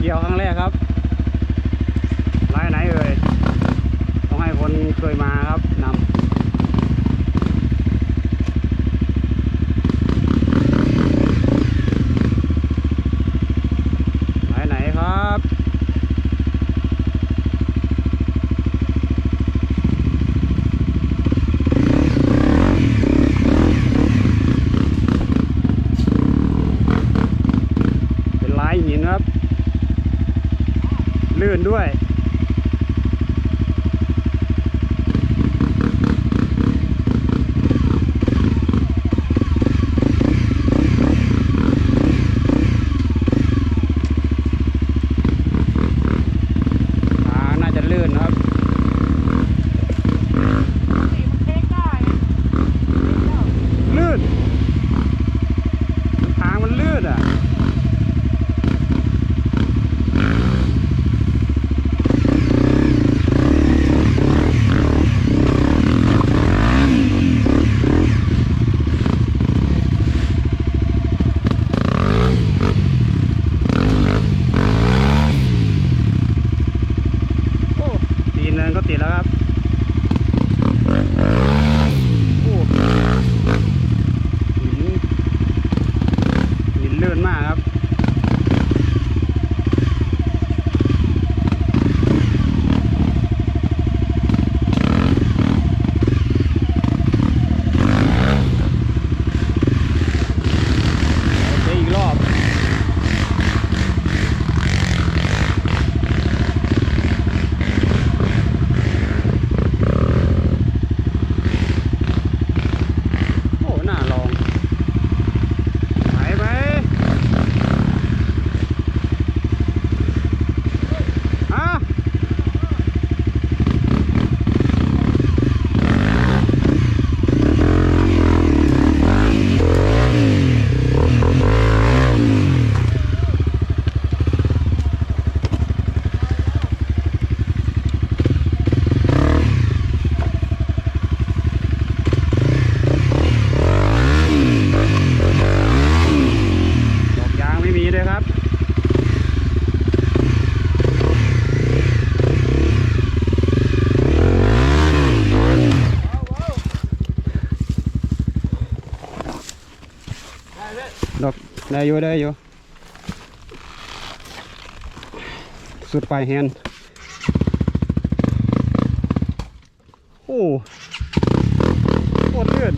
เกี่ยวครั้งแรกครับลายไหนเอ่ยต้องให้คนเคยมาครับนำลายไหนครับ เป็นลายหินครับ ลื่นด้วย อ่า น่าจะลื่นครับ ลื่น ทางมันลื่นอะ โอ้ตีน เนินก็ติดแล้วครับ โอ้หินหินลื่นมากครับ โอเคอีกรอบ โอ้ น่าลองไหวไหมฮะดอกยางไม่มีเลยครับ ด อกได้อยู่ได้อยู่ สุดปลายแฮนโอ้โคตรเลื่อน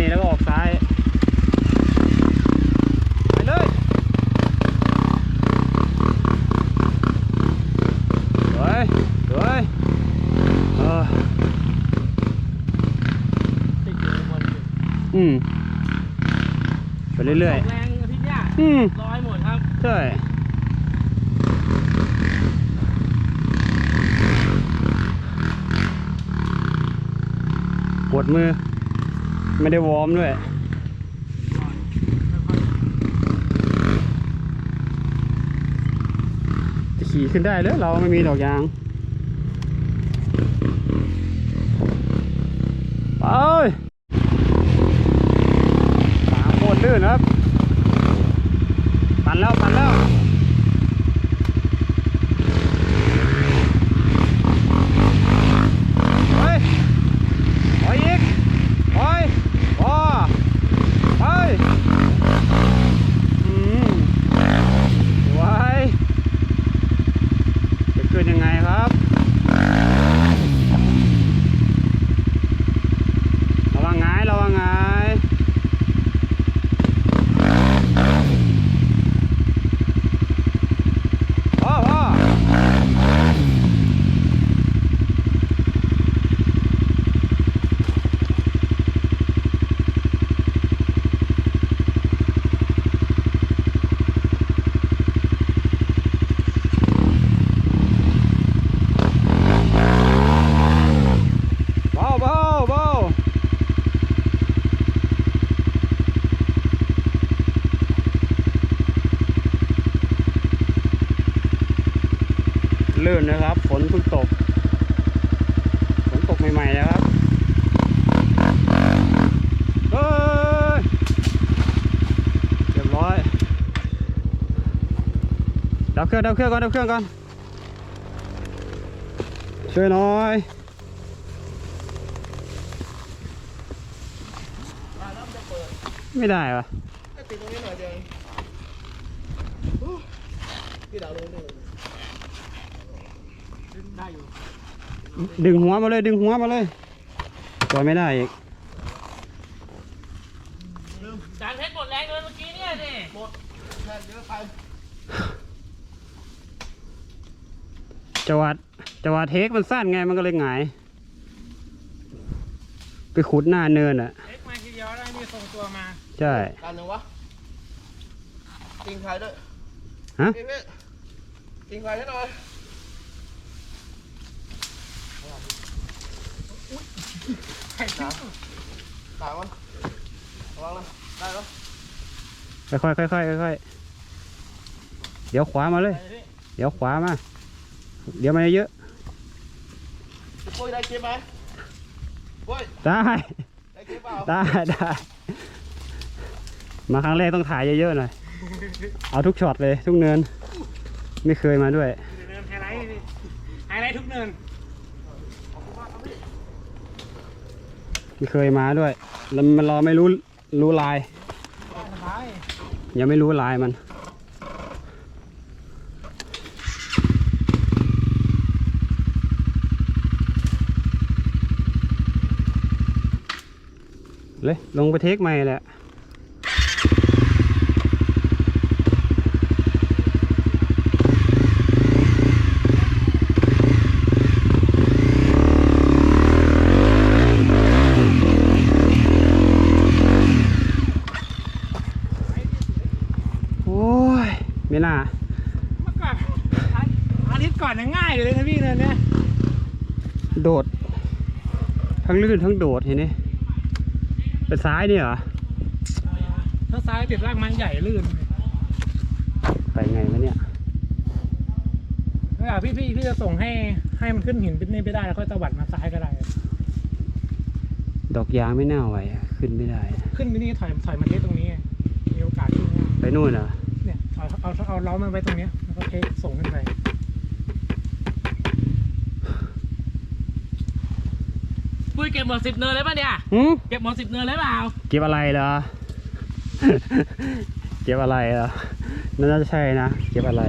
นี่แล้วก็ออกซ้าย ไปเลยสวยสวยเออติดอยู่ในบนอยู่อืมไปเรื่อย แรงอาทิตย์เนี้ยๆ อืม ร้อยหมดครับ ใช่ปวดมือ ไม่ได้วอร์มด้วยจะขี่ขึ้นได้เลยเราไม่มีดอกยางไปขาโคตรลื่นครับ ปั่นแล้วปั่นแล้ว เฮ้ยไปอีกไปพอไปอืมไว้จะขึ้นยังไงครับ ระวังงายระวังงายพ่อพ่อเบาเบาเบา ลื่นนะครับ ฝนเพิ่งตก ฝนตกใหม่ๆนะครับเฮ้ยเรียบร้อย ดับเครื่องก่อนดับเครื่องก่อนช่วยหน่อยไม่ได้ปะติดตรงนี้หน่อยเดียวพี่ดาวลงหนึ่งได้อยู่ดึงหัวมาเลยดึงหัวมาเลยตัวไม่ได้อีกจานเพชรหมดแรงเลยเมื่อกี้เนี่ยดิหมดแค่เยอะไป จังหวัดจังหวัดเทคมันสั้นไงมันก็เลยหงาย ไปขุดหน้าเนินอะเล็กมาทีเดียวได้นี่ส่งตัวมาใช่ การหนึ่งวะกิงใครด้วยฮะ พี่พี่กิงใครให้หน่อยต่างต่างมันระวังนะได้แล้วค่อยๆค่อยๆค่อยๆเดี๋ยวขวามาเลยไปดิเดี๋ยวขวามา เดี๋ยวมาเยอะพี่ปุ้ยได้คลิปไหมปุ้ยได้ ได้คลิปเปล่าได้ได้ มาครั้งแรกต้องถ่ายเยอะๆหน่อย เอาทุกช็อตเลย ทุกเนิน ไม่เคยมาด้วย เนินไฮไลท์ดิไฮไลท์ทุกเนินไม่เคยมาด้วย แล้วมันรอไม่รู้รู้ลายสบายยังไม่รู้ลายมัน เลย ลงไปเทคใหม่แหละโอ้ยไม่น่าเมื่อก่อนอาทิตย์ก่อนยังง่ายอยู่เลยนะพี่เนินเนี่ยโดด ทั้งลื่นทั้งโดดเห็นไหม เป็นซ้ายนี่เหรอ ถ้าซ้ายติดรากมันใหญ่ลื่นไปไงวะเนี่ยไม่อยากพี่พี่พี่จะส่งให้ให้มันขึ้นหินเป็นนี่ไปได้แล้วค่อยตวัดมาซ้ายก็ได้ ดอกยางไม่น่าไหวอะขึ้นไม่ได้ ขึ้นไปนี่ถอยถอยมาเทสตรงนี้ไงมีโอกาสขึ้นเนี่ยไปนู่นเหรอเนี่ยเอาเอาเอาเอาล้อมันไว้ตรงเนี้ยแล้วก็เทสส่งขึ้นไป ปุ้ยเก็บหมดสิบเนินเลยป่ะเนี่ย หืมเก็บหมดสิบเนินเลยเปล่า เก็บอะไรเหรอ เก็บอะไรเหรอน่าจะใช่นะ เก็บอะไร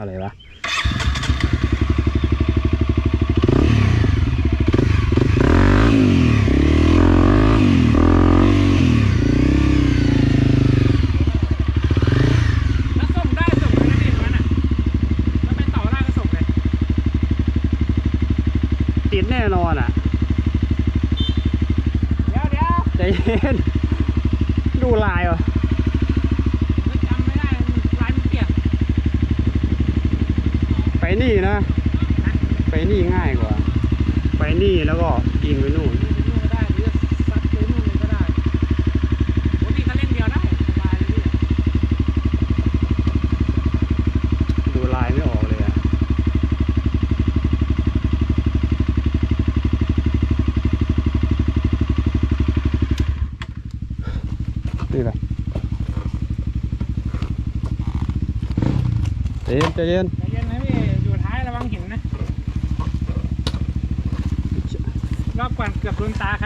อะไรวะ ถ้าส่งได้ส่งเลยนะพี่มันอะถ้าไปต่อได้ก็ส่งเลย ติดแน่นอนอะ เดี๋ยวเดี๋ยว ใจเย็น ดูลายเหรอ มันจำไม่ได้มันลายมันเปลี่ยน ไปนี่นะ ไปนี่ง่ายกว่า ไป นี่แล้วก็ยิงไปนู่นไปนู่นก็ได้หรือซัดไปนู่นเลยก็ได้โอ้พี่เข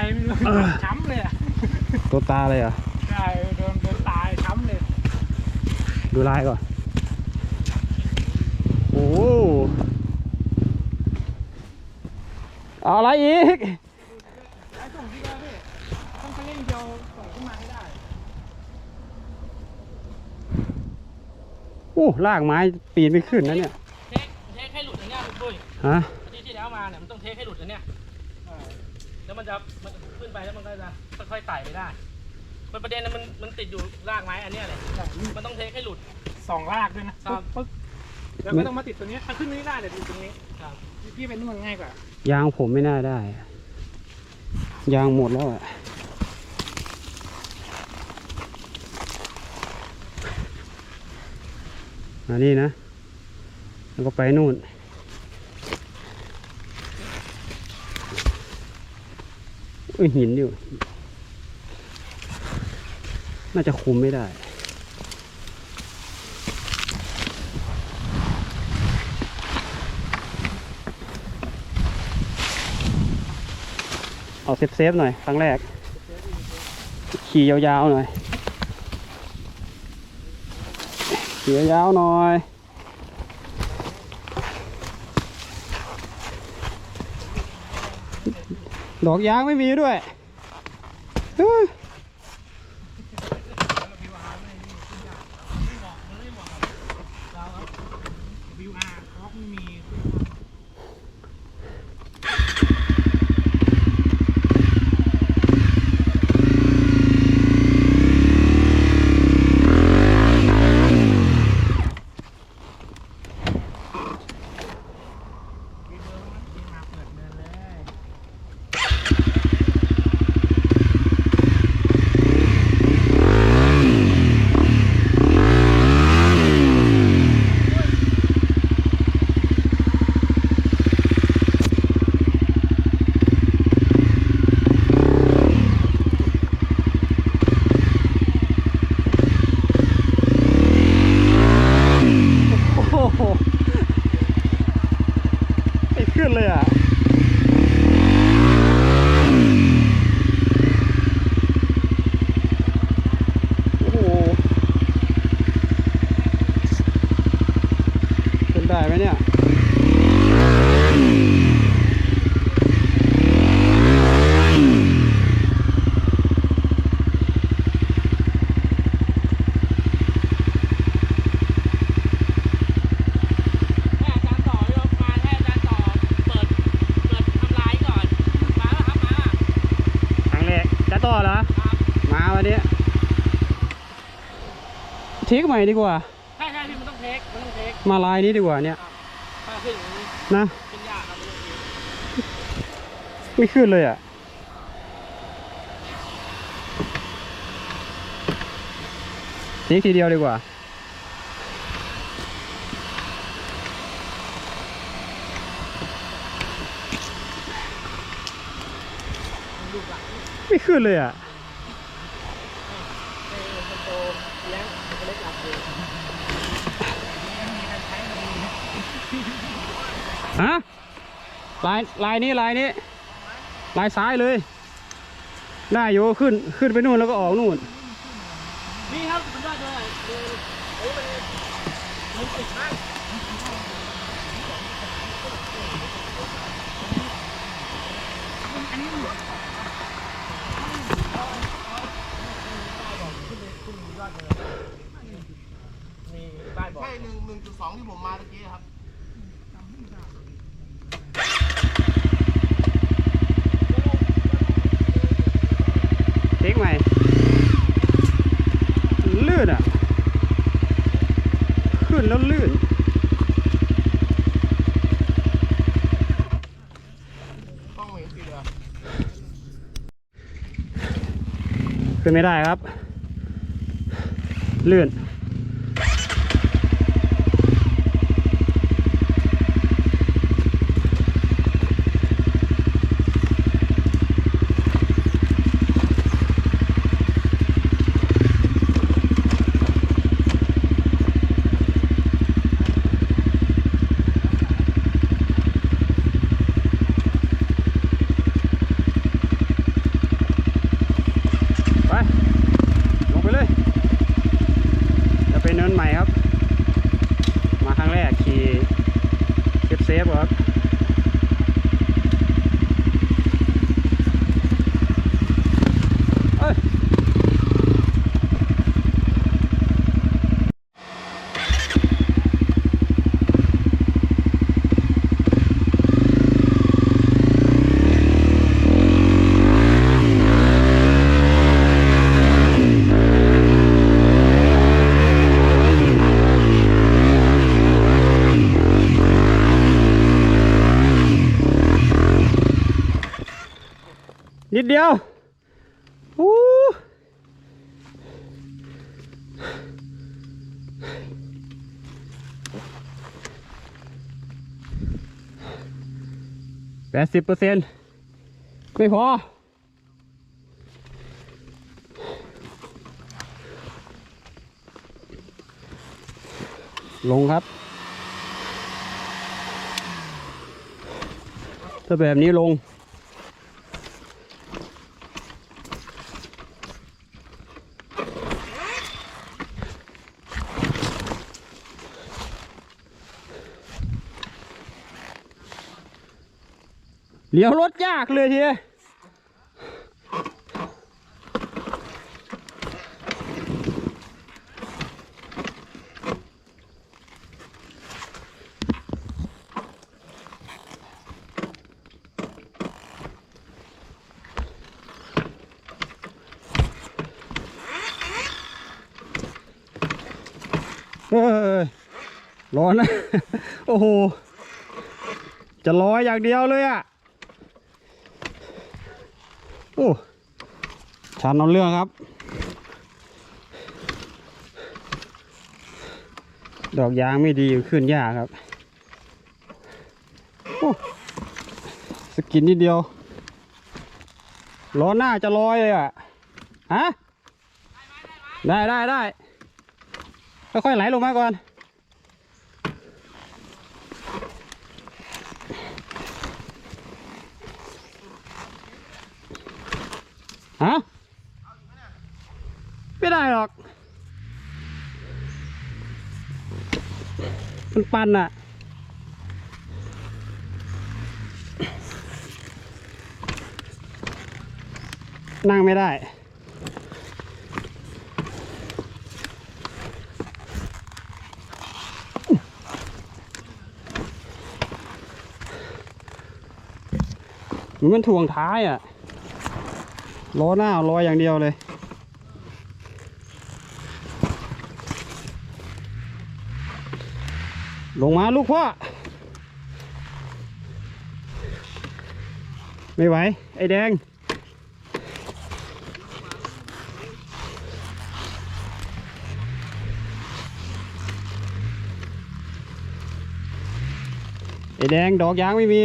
รไม่รู้เออช้ำเลยอะตัวตาเลยเหรอะ ใช่โดนโดนตายช้ำเลย ดูลายก่อน โอ้โหเอาอะไรอีก ไอ้ส่งที่เดียวพี่ต้องไปเล่นเดียวส่งขึ้นมาให้ได้ โอ้ลากไม้ปีนไม่ขึ้นนะเนี่ย เทคเทคให้หลุดอันเนี้ยคุณปุ้ยฮะอาทิตย์ที่แล้วมาเนี่ยมันต้องเทคให้หลุดอันเนี้ย แล้วมันจะมันขึ้นไปแล้วมันก็จะค่อยๆไต่ไปได้ มันประเด็นนะมันมันติดอยู่รากไม้อันเนี้ยเลยมันต้องเทคให้หลุด สองลากด้วยนะครับ ปึ๊กปึ๊กแล้วก็ต้องมาติดตัวนี้ถ้าขึ้นไม่ได้เดี๋ยวติดตรงนี้ครับพี่ไปนู่นง่ายกว่ายางผมไม่น่าได้อะยางหมดแล้วอะอันนี้นะ แล้วก็ไปนู่น อหินอยู่ น่าจะคุมไม่ได้ เอาเซฟเซฟๆหน่อย ครั้งแรก ขี่ยาวๆหน่อย ขี่ยาวๆหน่อย ดอกยางไม่มีด้วยเฮ้ย วิวอาร์เขาไม่มี โอ้โหไม่ขึ้นเลยอะ โอ้โหขึ้นได้ไหมเนี่ย ให้อาจารย์ต่อยกมาให้อาจารย์ต่อเปิดเปิดทำลายก่อนมาแล้วครับมา ครั้งแรกจะต่อเหรอ ครับ มาวันนี้ทิ้ง ใหม่ดีกว่า ใช่ใช่พี่มันต้องเทคมันต้องเทคมาลายนี้ดีกว่าเนี่ยถ้าขึ้นอย่างนี้นะขึ้นยากครับมันต้องเทคไม่ขึ้นเลยอะทิ้งทีเดียวดีกว่า ไม่ขึ้นเลยอะ ลายลายนี้ลายนี้ ลายซ้ายเลยได้อยู่ขึ้นขึ้นไปนู่นแล้วก็ออกนู่นนี่ครับมันได้เลยเลยเฮ้ยมันมันติดมากมีป้ายบอกใช่หนึ่งหนึ่งจุดสองที่ผมมาตะกี้ครับ เทคใหม่ลื่นอะ ขึ้นแล้วลื่น ต้องเห็นสีเหลือง ขึ้นไม่ได้ครับ ลื่น ไป ลงไปเลย จะเป็นเนินใหม่ครับ มาครั้งแรกขี่เซฟเซฟๆครับ เอ้ย นิดเดียวอู้แปดสิบเปอร์เซ็นต์ไม่พอ ลงครับ ถ้าแบบนี้ลง เลี้ยวรถยากเลยทีเฮ้ยร้อนนะ โอ้โห จะลอยอย่างเดียวเลยอะ อ้ชันเอาเรื่องครับ ดอกยางไม่ดีขึ้นยากครับโอ้สกินนิดเดียวล้อหน้าจะลอยเลยอะฮะได้ได้ได้ค่อยๆไหลลงมาก่อน ฮะ ไม่ได้หรอก มันปันอะนั่งไม่ได้ มันถ่วงท้ายอะ ล้อหน้าลอยอย่างเดียวเลย ลงมาลูกพ่อ ไม่ไหว ไอ้แดง ไอ้แดงดอกยางไม่มี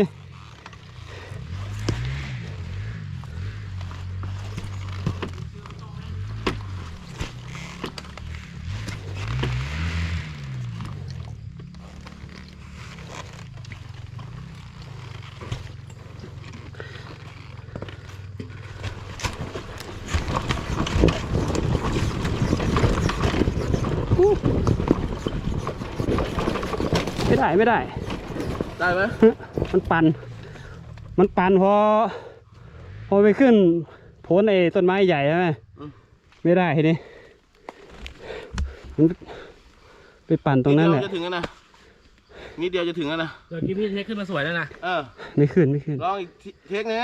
ไม่ได้ไม่ได้ ได้ไหมมันปัน มันปันพอ พอไปขึ้นโพนไอ้ต้นไม้ใหญ่ใช่ไหมไม่ได้ทีนี้มันไปปั่นตรงนั้นแหนิดละเดียวจะถึงแล้วนะนิดเดียวจะถึงแล้วนะเดี๋ยวกี้พี่เทคขึ้นมาสวยแล้วนะเออไม่ขึ้นไม่ขึ้นลองอีกทีเทคหนึง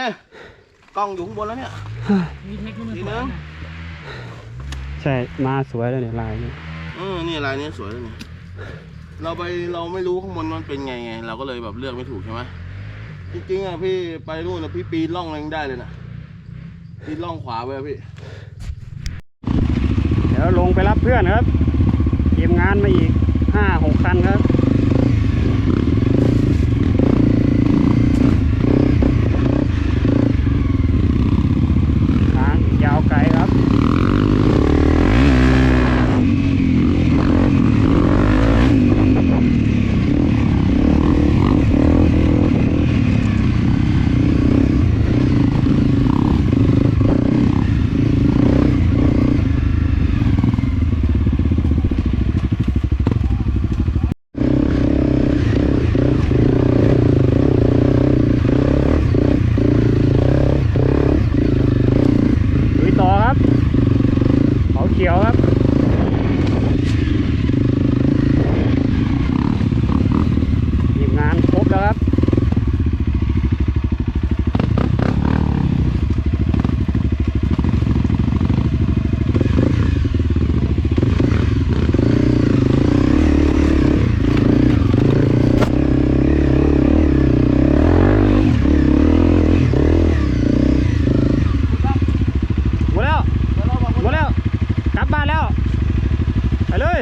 กล้องอยู่ข้างบนแล้วเนี่ยพี่เทคขึ้นมาทีสวยนึแล้วงนะใช่มาสวยแล้วเนี่ยลายเนี่ยเออนี่ลายนี้สวยแล้วนี่ เราไปเราไม่รู้ข้างบนมันเป็นไงไง เราก็เลยแบบเลือกไม่ถูกใช่ไหมจริงๆอะพี่ไปนู่นนะพี่ปีนล่องอะไรยังได้เลยนะปีนล่องขวาไปอะพี่ เดี๋ยวลงไปรับเพื่อนครับ เตรียมงานมาอีกห้าหกคันครับ ทางยาวไกลครับ ลุยต่อครับเขาเขียวครับ ทีมงานครบแล้วครับ หมดแล้ว หมดแล้ว กลับบ้านแล้ว ไปเลย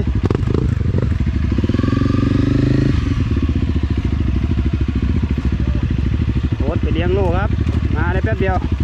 โอ๊ตไปเลี้ยงลูกครับ มาได้แป๊บ เดียว